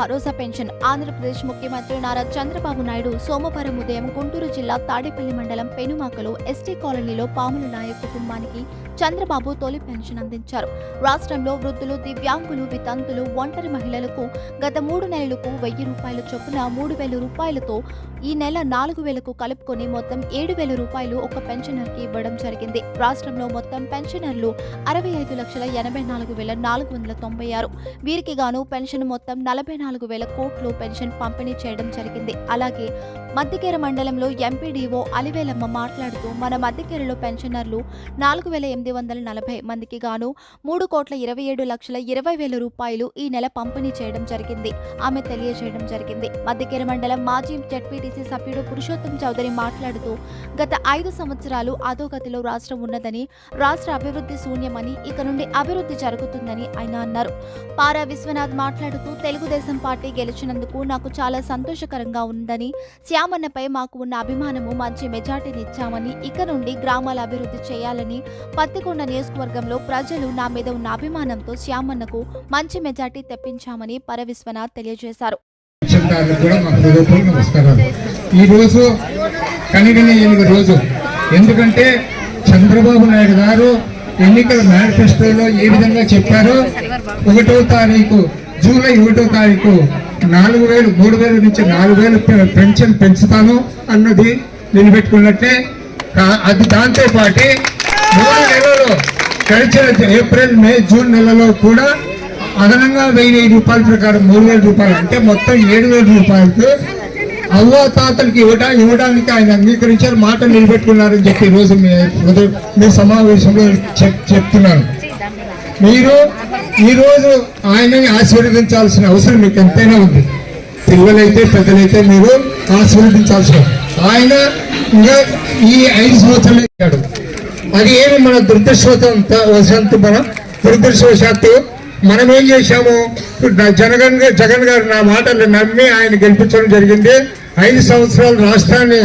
భరోసా pension. Andhra Pradesh ముఖ్యమంత్రి నారా చంద్రబాబు నాయుడు సోమవారం ఉదయం గుంటూరు జిల్లా తాడేపల్లి మండలం పెనుమాకలో ఎస్టీ కాలనీలో పాముల నాయక్ కుటుంబానికి చంద్రబాబు తొలి పెన్షన్ అందించారు. రాష్ట్రంలో వృద్ధులు దివ్యాంగులు వితంతులు ఒంటరి మహిళలకు గత మూడు నెలలకు వెయ్యి రూపాయల చొప్పున మూడు వేల రూపాయలతో ఈ నెల నాలుగు వేలకు కలుపుకొని మొత్తం ఏడు వేల రూపాయలు ఒక పెన్షనర్కి ఇవ్వడం జరిగింది. రాష్ట్రంలో మొత్తం పెన్షనర్లు అరవై ఐదు లక్షల ఎనభై నాలుగు వేల నాలుగు వందల తొంభై ఆరు. వీరికి గాను పెన్షన్ మొత్తం నలభై నాలుగు వేల కోట్లు పెన్షన్ పంపిణీ చేయడం జరిగింది. అలాగే మద్దికేర మండలంలో ఎంపీడీఓ అలివేలమ్మ మాట్లాడుతూ మన మద్దికేరలో పెన్షనర్లు నాలుగు వేల ఎనిమిది వందల నలభై మందికి గాను మూడు కోట్ల ఇరవై ఏడు లక్షల ఇరవై వేల రూపాయలు ఈ నెల పంపిణీ చేయడం జరిగింది. ఆమె తెలియజేయడం జరిగింది. మద్దికేర మండలం మాజీ జడ్పీటీసీ సభ్యుడు పురుషోత్తం చౌదరి మాట్లాడుతూ గత ఐదు సంవత్సరాలు అధోగతిలో రాష్ట్రం ఉన్నదని రాష్ట్ర అభివృద్ధి శూన్యమని ఇక నుండి అభివృద్ధి జరుగుతుందని ఆయన అన్నారు. పారా విశ్వనాథ్ మాట్లాడుతూ తెలుగుదేశం పార్టీ గెలిచినందుకు నాకు చాలా సంతోషకరంగా ఉందని శ్యామన్నపై మాకు ఉన్న అభిమానము మంచి మెజార్టీని ఇచ్చామని ఇక నుండి గ్రామాల అభివృద్ధి చేయాలని పత్తికొండ నియోజకవర్గంలో ప్రజలు నా మీద ఉన్న అభిమానంతో శ్యామన్నకు మంచి మెజార్టీ తెప్పించామని పర విశ్వనాథ్ తెలియజేశారు. కనిగిన ఎనిమిది రోజు ఎందుకంటే చంద్రబాబు నాయుడు గారు ఎన్నికల మేనిఫెస్టోలో ఏ విధంగా చెప్పారో ఒకటో తారీఖు జూలై ఒకటో తారీఖు నాలుగు వేలు మూడు వేల నుంచి నాలుగు వేలు పె- పెన్షన్ పెంచుతాను అన్నది నిలబెట్టుకున్నట్టే. అది దాంతో పాటు మూడు నెలలు గడిచిన ఏప్రిల్ మే జూన్ నెలలో కూడా అదనంగా వెయ్యి రూపాయల ప్రకారం మూడు వేల రూపాయలు అంటే మొత్తం ఏడు వేల రూపాయలకు అవ్వ తాతలకి ఇవ్వడా ఇవ్వడానికి ఆయన అంగీకరించారు మాట నిలబెట్టుకున్నారని చెప్పి ఈరోజు మీ సమావేశంలో చెప్- చెప్తున్నాను. మీరు ఈరోజు ఆయనని ఆశీర్వదించాల్సిన అవసరం మీకు ఎంతైనా ఉంది. పిల్లలైతే పెద్దలైతే మీరు ఆశీర్వదించాల్సిన ఆయన ఇంకా ఈ ఐదు సంవత్సరాలు ఇచ్చాడు అది ఏమి మన దురదృష్టవశాత్తు మన దురదృష్టవశాత్తు మనం ఏం చేశాము? జగన్ జగన్ గారు నా మాటలు నమ్మి ఆయన గెలిపించడం జరిగింది. ఐదు సంవత్సరాలు రాష్ట్రాన్ని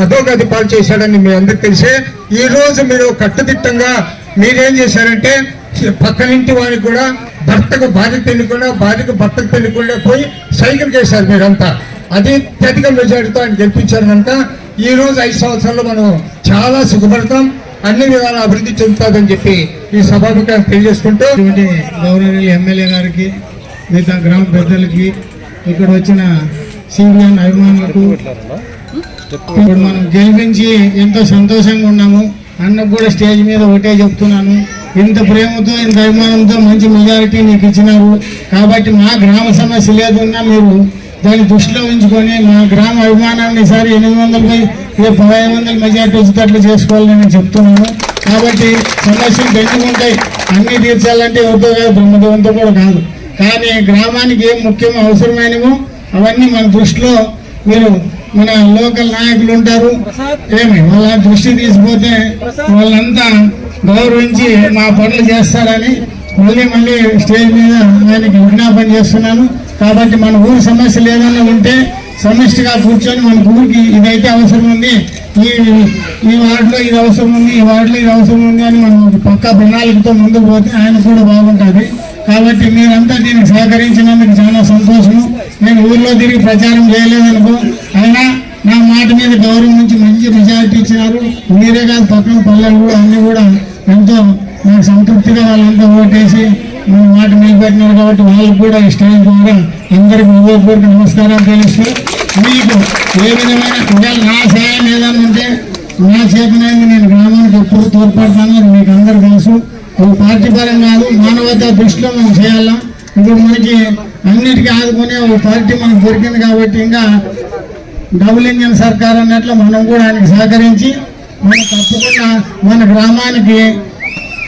అధోగతి పాలు చేశాడని మీ అందరికి తెలిసే ఈ రోజు మీరు కట్టుదిట్టంగా మీరేం చేశారంటే పక్కనింటి వారికి కూడా భర్తకు భార్య తెలియకుండా భార్యకు భర్తకు తెలియకుండా పోయి సైకిల్ చేశారు మీరంతా. అది అత్యధిక మెజారిటీతో ఆయన గెలిపించారు కనుక ఈరోజు ఐదు సంవత్సరాల్లో మనం చాలా సుఖపడతాం అన్ని విధాల అభివృద్ధి చెందుతుందని చెప్పి ఈ సభాముఖంగా తెలియజేసుకుంటూ గౌరవనీయులు ఎమ్మెల్యే గారికి మిగతా గ్రామ పెద్దలకి ఇక్కడ వచ్చిన సీనియర్ అభిమానులకు ఇప్పుడు మనం గెలిపించి ఎంతో సంతోషంగా ఉన్నాము అన్నకు కూడా స్టేజ్ మీద ఒకటే చెప్తున్నాను. ఇంత ప్రేమతో ఇంత అభిమానంతో మంచి మెజారిటీ నీకు ఇచ్చినారు. కాబట్టి మా గ్రామ సమస్య లేదన్నా మీరు దాన్ని దృష్టిలో ఉంచుకొని మా గ్రామ అభిమానాన్ని ఈసారి ఎనిమిది వందలపై రేపు పదహైదు వందల మెజారిటీ వచ్చేటట్లు చేసుకోవాలని నేను చెప్తున్నాను. కాబట్టి సమస్యలు పెంచుకుంటాయి అన్నీ తీర్చాలంటే ఎవరితో కాదు బ్రహ్మదేవంతో కూడా కాదు. కానీ గ్రామానికి ఏం ముఖ్యం అవసరమైనవో అవన్నీ మన దృష్టిలో మీరు మన లోకల్ నాయకులు ఉంటారు. ఏమి వాళ్ళ దృష్టి తీసిపోతే వాళ్ళంతా గౌరవించి మా పనులు చేస్తారని మళ్ళీ మళ్ళీ స్టేజ్ మీద ఆయనకి విజ్ఞాపన చేస్తున్నాను. కాబట్టి మన ఊరి సమస్యలు ఏదైనా ఉంటే సమిష్టిగా కూర్చొని మన ఊరికి ఇదైతే అవసరం ఉంది. ఈ ఈ వార్డులో ఇది అవసరం ఉంది ఈ వార్డులో ఇది అవసరం ఉంది అని మనం పక్క ప్రణాళికతో ముందుకు పోతే ఆయన కూడా బాగుంటుంది కాబట్టి మీరంతా దీనికి సహకరించినందుకు చాలా సంతోషం నేను ఊర్లో తిరిగి ప్రచారం చేయలేదనుకో అయినా నా మాట మీద గౌరవం నుంచి మంచి మెజారిటీ ఇచ్చినారు. మీరే కాదు పక్కన పల్లెలు కూడా అన్నీ కూడా ఎంతో నాకు సంతృప్తిగా వాళ్ళంతా ఓటేసి మీ మాట నిలబెట్టినారు కాబట్టి వాళ్ళకు కూడా ఇష్టమైన ద్వారా అందరికి హృదయపూర్వక నమస్కారాలు తెలుస్తూ మీకు ఏ విధమైన ఒకవేళ నా సహాయం ఏదైనా ఉంటే నా చేతనైంది నేను గ్రామానికి ఎప్పుడు తోడ్పడతాను మీకు అందరు తెలుసు. ఒక పార్టీ పరం కాదు మానవత దృష్టిలో మనం చేయాలా? ఇప్పుడు మనకి అన్నిటికీ ఆదుకునే ఒక పార్టీ మనకు దొరికింది కాబట్టి ఇంకా డబుల్ ఇంజన్ సర్కార్ అన్నట్లు మనం కూడా ఆయనకి సహకరించి మనం తప్పకుండా మన గ్రామానికి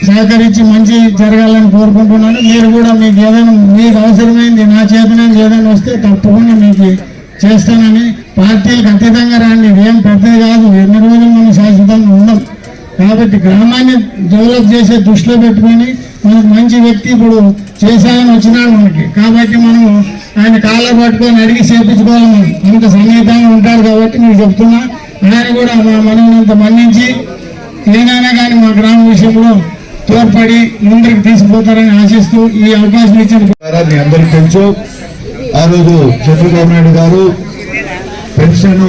సహకరించి మంచి జరగాలని కోరుకుంటున్నాను. మీరు కూడా మీకు ఏదైనా మీకు అవసరమైంది నా చేతనే ఏదైనా వస్తే తప్పకుండా మీకు చేస్తానని పార్టీలకు అతీతంగా రాండి. ఏం పెద్దది కాదు. ఎన్ని రోజులు మనం శాశ్వతంగా ఉన్నాం. కాబట్టి గ్రామాన్ని డెవలప్ చేసే దృష్టిలో పెట్టుకొని మనకు మంచి వ్యక్తి ఇప్పుడు చేశాయని వచ్చినాడు మనకి. కాబట్టి మనం ఆయన కాళ్ళ పట్టుకొని అడిగి చేపించుకోవాలి మనం. అంత సన్నిహితంగా ఉంటాడు కాబట్టి నేను చెప్తున్నా. ఆయన కూడా మా మనల్ని మన్నించి ఏదైనా కానీ మా గ్రామం విషయంలో తోడ్పడి ముందరికి తీసుకుపోతారని ఆశిస్తూ ఈ అవకాశం ఇచ్చిన మీ అందరికీ తెలుసు. ఆ రోజు చంద్రబాబు నాయుడు గారు పెన్షన్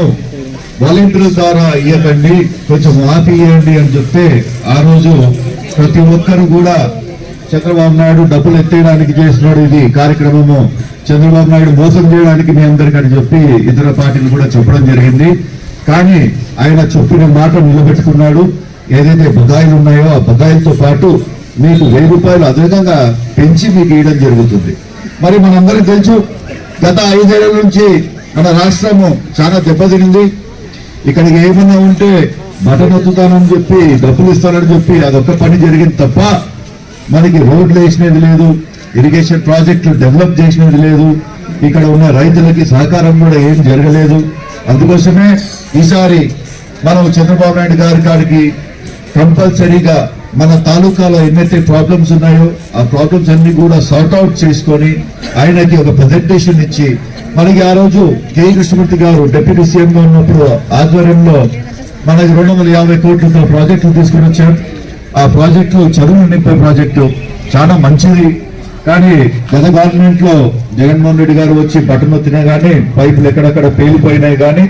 వాలంటీర్ల ద్వారా ఇవ్వకండి కొంచెం మాఫీ ఇవ్వండి అని చెప్తే ఆ రోజు ప్రతి ఒక్కరు కూడా చంద్రబాబు నాయుడు డబ్బులు ఎత్తేయడానికి చేసినాడు ఇది కార్యక్రమము. చంద్రబాబు నాయుడు మోసం చేయడానికి మీ అందరికని చెప్పి ఇతర పార్టీలు కూడా చెప్పడం జరిగింది. కానీ ఆయన చెప్పిన మాట నిలబెట్టుకున్నాడు. ఏదైతే బకాయిలు ఉన్నాయో ఆ బకాయిలతో పాటు మీకు వెయ్యి రూపాయలు అదనంగా పెంచి మీకు ఇవ్వడం జరుగుతుంది. మరి మనందరం తెలుసు గత ఐదేళ్ళ నుంచి మన రాష్ట్రము చాలా దెబ్బతినింది. ఇక్కడికి ఏమన్నా ఉంటే బటన్ ఒత్తుతానని చెప్పి డబ్బులు ఇస్తానని చెప్పి అదొక్క పని జరిగింది తప్ప మనకి రోడ్లు వేసినది లేదు ఇరిగేషన్ ప్రాజెక్టులు డెవలప్ చేసినది లేదు ఇక్కడ ఉన్న రైతులకి సహకారం కూడా ఏం జరగలేదు. అందుకోసమే ఈసారి మనం చంద్రబాబు నాయుడు గారి కాడికి కంపల్సరీగా మన తాలూకాలో ఎన్నైతే ప్రాబ్లమ్స్ ఉన్నాయో ఆ ప్రాబ్లమ్స్ అన్ని కూడా సార్ట్అవుట్ చేసుకొని ఆయనకి ఒక ప్రజెంటేషన్ ఇచ్చి మనకి ఆ రోజు కె కృష్ణమూర్తి గారు డిప్యూటీ సీఎంగా ఉన్నప్పుడు ఆధ్వర్యంలో మనకి రెండు వందల యాభై కోట్లతో ప్రాజెక్టులు తీసుకుని వచ్చాం ఆ ప్రాజెక్టు చదువును నింపే ప్రాజెక్టు చాలా మంచిది. కానీ గత గవర్నమెంట్లో జగన్మోహన్ రెడ్డి గారు వచ్చి బట్టనొత్తినా వచ్చినా గానీ పైపులు ఎక్కడెక్కడ పేలిపోయినాయి కానీ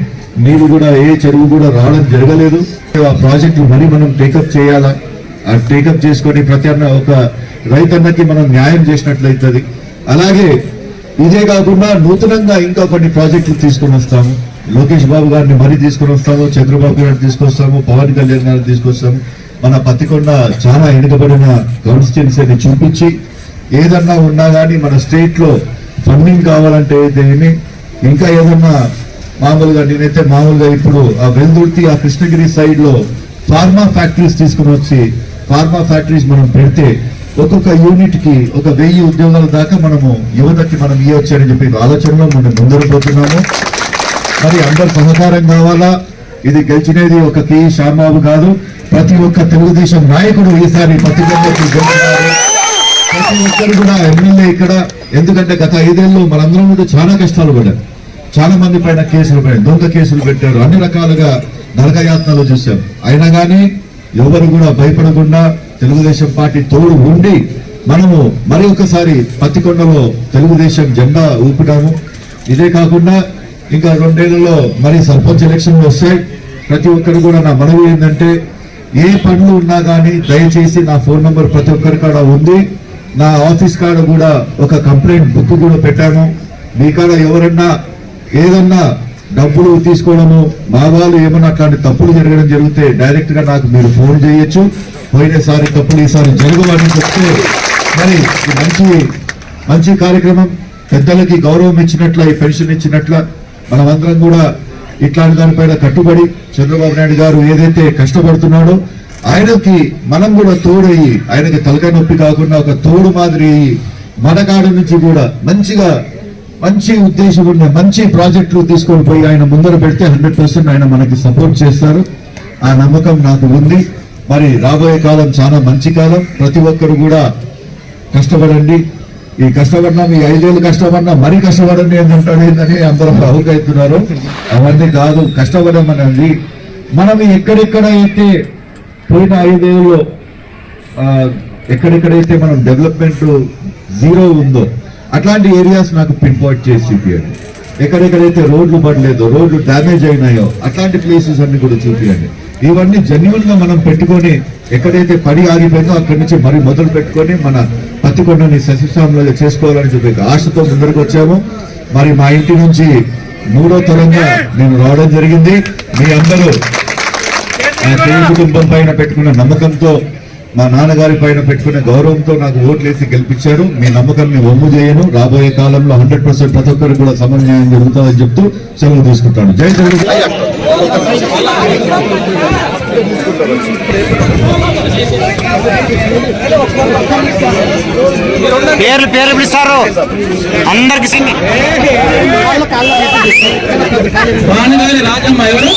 నీరు కూడా ఏ చెరువు కూడా రావడం జరగలేదు. ఆ ప్రాజెక్టు మరీ మనం టేకప్ చేయాలా? ఆ టేకప్ చేసుకొని ప్రతి ఒక రైతన్నకి మనం న్యాయం చేసినట్లయితుంది. అలాగే ఇదే కాకుండా నూతనంగా ఇంకా కొన్ని ప్రాజెక్టులు తీసుకొని వస్తాము. లోకేష్ బాబు గారిని మరీ తీసుకొని వస్తాము చంద్రబాబు గారిని తీసుకొస్తాము పవన్ కళ్యాణ్ గారిని తీసుకొస్తాము. మన పత్తికొండ చాలా వెనుకబడిన కాన్స్టిట్యున్సీని చూపించి ఏదన్నా ఉన్నా కానీ మన స్టేట్లో ఫండింగ్ కావాలంటే ఏమి ఇంకా ఏదన్నా మామూలుగా నేనైతే మామూలుగా ఇప్పుడు ఆ వెల్దుర్తి ఆ కృష్ణగిరి సైడ్లో ఫార్మా ఫ్యాక్టరీస్ తీసుకుని వచ్చి ఫార్మా ఫ్యాక్టరీస్ మనం పెడితే ఒక్కొక్క యూనిట్కి ఒక వెయ్యి ఉద్యోగాల దాకా మనము యువతకి మనం ఇవ్వచ్చు అని చెప్పి ఆలోచనలో మనం ముందరు పోతున్నాము మరి అందరు సహకారం కావాలా? ఇది గెలిచినది ఒక కే. శ్యామబాబు కాదు. ప్రతి ఒక్క తెలుగుదేశం నాయకుడు ఈసారి పత్రికల్లోకి ప్రతి ఒక్కరు కూడా ఎమ్మెల్యే ఇక్కడ. ఎందుకంటే గత ఐదేళ్ళు మనందరం కూడా చాలా కష్టాలు పడ్డారు చాలా మంది పైన కేసులు పడ్డారు దొంగ కేసులు పెట్టారు. అన్ని రకాలుగా నరకయాత్నలు చూశాం. అయినా కానీ ఎవరు కూడా భయపడకుండా తెలుగుదేశం పార్టీ తోడు ఉండి మనము మరి ఒకసారి పత్తికొండలో తెలుగుదేశం జెండా ఊపుతాము. ఇదే కాకుండా ఇంకా రెండేళ్ళలో మరి సర్పంచ్ ఎలక్షన్లు వస్తాయి. ప్రతి ఒక్కరు కూడా నా మనవి ఏంటంటే ఏ పనులు ఉన్నా కానీ దయచేసి నా ఫోన్ నంబర్ ప్రతి ఒక్కరి కాడ ఉంది. నా ఆఫీస్ కాడ కూడా ఒక కంప్లైంట్ బుక్ కూడా పెట్టాను. మీ కాడ ఎవరన్నా ఏదన్నా డబ్బులు తీసుకోవడము మా వాళ్ళు ఏమన్నా అట్లాంటి తప్పులు జరగడం జరిగితే డైరెక్ట్గా నాకు మీరు ఫోన్ చేయొచ్చు. పోయినసారి తప్పులు ఈసారి జరగవని చెప్తే మరి మంచి మంచి కార్యక్రమం. పెద్దలకి గౌరవం ఇచ్చినట్ల ఈ పెన్షన్ ఇచ్చినట్ల మనమందరం కూడా ఇట్లాంటి దానిపైన కట్టుబడి చంద్రబాబు నాయుడు గారు ఏదైతే కష్టపడుతున్నాడో ఆయనకి మనం కూడా తోడయ్యి ఆయనకి తలకాయ నొప్పి కాకుండా ఒక తోడు మాదిరి అయ్యి మన కాడ నుంచి కూడా మంచిగా మంచి ఉద్దేశం ఉన్న మంచి ప్రాజెక్టులు తీసుకొని పోయి ఆయన ముందర పెడితే హండ్రెడ్ పర్సెంట్ ఆయన మనకి సపోర్ట్ చేస్తారు. ఆ నమ్మకం నాకు ఉంది. మరి రాబోయే కాలం చాలా మంచి కాలం. ప్రతి ఒక్కరు కూడా కష్టపడండి. ఈ కష్టపడినా మీ ఐదేళ్ళు కష్టపడినా మరీ కష్టపడండి ఏంటంటాడు ఏంటని అందరూ అందరూ అవుతున్నారు అవన్నీ కాదు కష్టపడమనండి మనం ఎక్కడెక్కడ అయితే పోయిన ఐదేళ్ళు ఎక్కడెక్కడైతే మనం డెవలప్మెంట్ జీరో ఉందో అట్లాంటి ఏరియాస్ నాకు పిన్ పాయింట్ చేసి చూపించండి ఎక్కడెక్కడైతే రోడ్లు పడలేదో రోడ్లు డ్యామేజ్ అయినాయో అట్లాంటి ప్లేసెస్ అన్ని కూడా చూపించండి ఇవన్నీ జెన్యున్గా మనం పెట్టుకొని ఎక్కడైతే పని ఆగిపోయిందో అక్కడి నుంచి మరి మొదలు పెట్టుకొని మన పత్తికొండని సస్యశ్యామలుగా చేసుకోవాలని చెప్పి ఆశతో ముందరకు వచ్చాము. మరి మా ఇంటి నుంచి మూడో తరంగా నేను రావడం జరిగింది. మీ అందరూ తెలుగు కుటుంబం పైన పెట్టుకున్న నమ్మకంతో మా నాన్నగారి పైన పెట్టుకున్న గౌరవంతో నాకు ఓట్లేసి గెలిపించారు. మీ నమ్మకాన్ని ఒమ్ము చేయను. రాబోయే కాలంలో హండ్రెడ్ పర్సెంట్ ప్రతి ఒక్కరికి కూడా సమన్యాయం జరుగుతుందని చెప్తూ సెలవు తీసుకుంటాను. జై పేర్లు పేర్లు పిలుస్తారు. అందరికి సింగి. రాజమ్మ ఎవరు?